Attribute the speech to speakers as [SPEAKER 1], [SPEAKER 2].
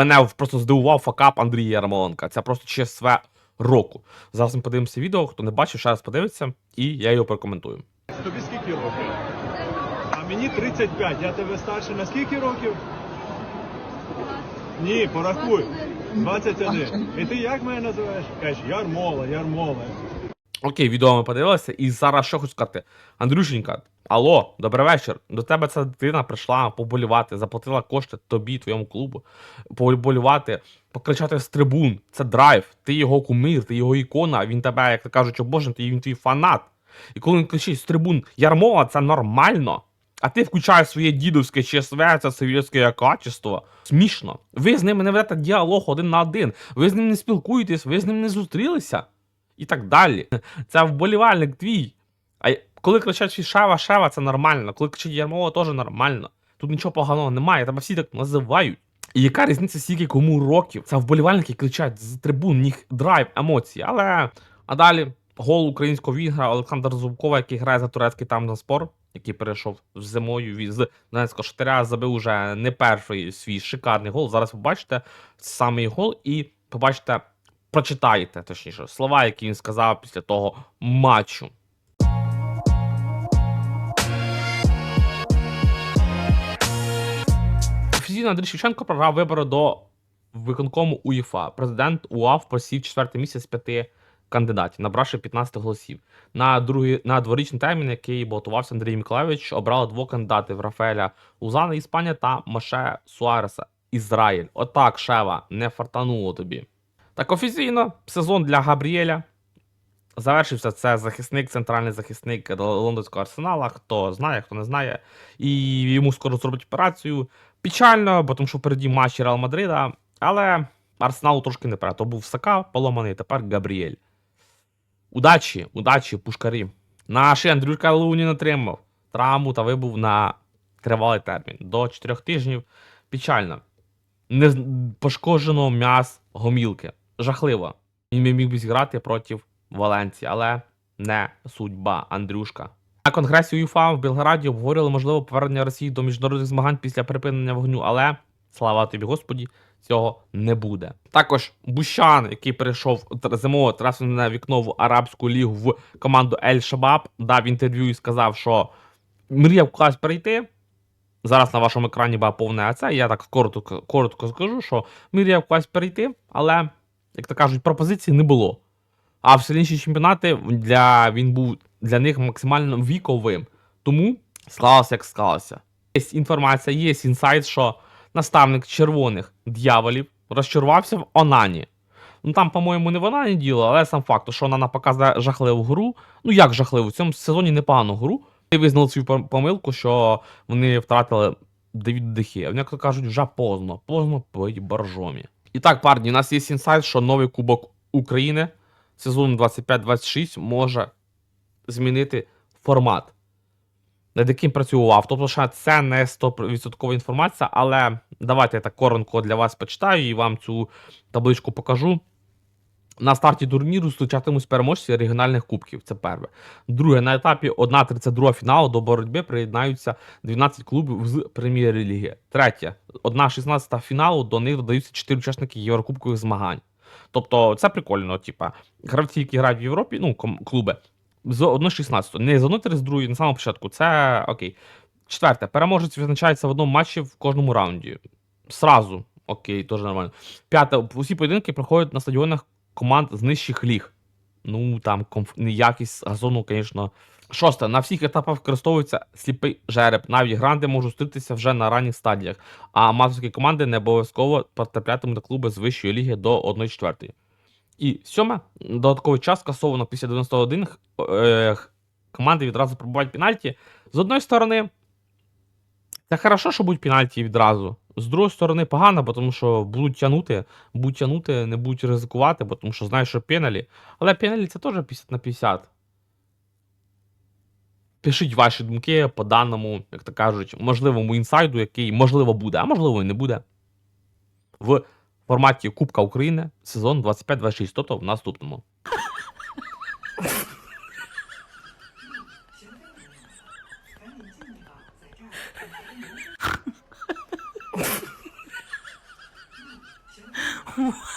[SPEAKER 1] Мене просто здивував факап Андрія Ярмоленка. Це просто ЧСВ року. Зараз ми подивимося відео, хто не бачив, ще раз подивиться, і я його прокоментую.
[SPEAKER 2] Тобі скільки років? А мені 35. Я тебе старше на скільки років? Ні, порахуй. 21. І ти як мене називаєш? Кажеш, Ярмола, Ярмола.
[SPEAKER 1] Окей, відео ми подивилися, і зараз що хочу сказати. Андрюшенька, алло, добрий вечір. До тебе ця дитина прийшла поболівати, заплатила кошти тобі, твоєму клубу, поболівати, покричати з трибун. Це драйв. Ти його кумир, ти його ікона, він тебе, як то кажуть, обожнити, він твій фанат. І коли він кричить з трибун Ярмола, це нормально. А ти включаєш своє дідовське ЧСВ, це совєтське качество. Смішно. Ви з ними не ведете діалог один на один. Ви з ним не спілкуєтесь, ви з ним не зустрілися. І так далі. Це вболівальник твій. А коли кричать всі Шева, Шева, це нормально. Коли кричать Ярмова, теж нормально. Тут нічого поганого немає, тебе всі так називають. І яка різниця, скільки кому років? Це вболівальники кричать з трибун, них драйв, емоції. Але а далі гол українського вінгра Олександр Зубкова, який грає за турецький там на спор, який перейшов зимою з Донецького Шахтаря, забив уже не перший свій шикарний гол. Зараз побачите самий гол і побачите, прочитаєте точніше слова, які він сказав після того матчу. Офіційно Андрій Шевченко програв вибори до виконкому УЄФА. Президент УАФ посів четвертий місяць з п'яти кандидатів, набравши 15 голосів. На другий на дворічний термін, який балотувався Андрій Миколайович, обрали двох кандидатів Рафаеля Лузана, Іспанія та Маше Суареса, Ізраїль. Отак, Шева, не фартануло тобі. Так офіційно сезон для Габріеля. Завершився це захисник, центральний захисник лондонського арсенала. Хто знає, хто не знає. І йому скоро зроблять операцію. Печально, бо тому що впереді матчі Реал Мадрида. Але Арсеналу трошки не пора. То був Сака поломаний, тепер Габріель. Удачі, удачі, пушкарі. Наш Андрюшка Лунін отримав травму та вибув на тривалий термін до 4 тижнів. Печально. Не пошкоджено м'яс гомілки. Жахливо. Він міг би зіграти проти Валенції, але не судьба Андрюшка. На конгресі УЄФА в Білграді обговорювали можливе повернення Росії до міжнародних змагань після припинення вогню, але слава тобі Господі, цього не буде. Також Бущан, який перейшов тр- зимове трансферне вікно в Арабську лігу в команду Ель Шабаб, дав інтерв'ю і сказав, що мріяв кудись перейти. Зараз на вашому екрані буде повне АЦ. Я так коротко, коротко скажу, що мріяв кудись перейти, але, як то кажуть, пропозиції не було. А всі інші чемпіонати для, він був для них максимально віковим. Тому склалося, як склалося. Є інформація, є інсайт, що наставник червоних дьяволів розчарувався в Онані. Ну там, по-моєму, не в Онані діло, але сам факт, що Онана показує жахливу гру. Ну як жахливу? В цьому сезоні непогану гру. І визнали свою помилку, що вони втратили Давід Дехе. Вони, як то кажуть, вже поздно. Поздно пить боржомі. І так, парні, у нас є інсайт, що новий Кубок України сезону 25-26 може змінити формат, над яким працював. Тобто, що це не 100% інформація, але давайте я так коротко для вас почитаю і вам цю табличку покажу. На старті турніру зустрічатимуть переможці регіональних кубків. Це перше. Друге, на етапі 1-32 фіналу до боротьби приєднаються 12 клубів з прем'єр-ліги. Третє, 1-16 фіналу до них додаються 4 учасники Єврокубкових змагань. Тобто це прикольно, типа, гравці, які грають в Європі, ну, клуби, з 1-16, не з 1-32, на самому початку. Це окей. Четверте, переможець визначається в одному матчі в кожному раунді. Сразу, окей, теж нормально. П'яте, усі поєдинки проходять на стадіонах команд з нижчих ліг. Ну, там комф... якість газону, звісно. Шосте, на всіх етапах використовується сліпий жереб. Навіть гранди можуть зустрітися вже на ранніх стадіях, а аматорські команди не обов'язково потраплятимуть до клуби з вищої ліги до 1-4. І сьоме, додатковий час скасовано після 91 е, команди відразу пробувають пенальті. З одної сторони, це хорошо, що будуть пенальті відразу. З другої сторони, погано, тому що будуть тягнути, будуть тягнути, не будуть ризикувати, тому що знаєш, що пеналі. Але пеналі це теж 50 на 50. Пишіть ваші думки по даному, як то кажуть, можливому інсайду, який можливо буде, а можливо і не буде. В форматі Кубка України сезон 25-26, тобто в наступному.
[SPEAKER 3] what?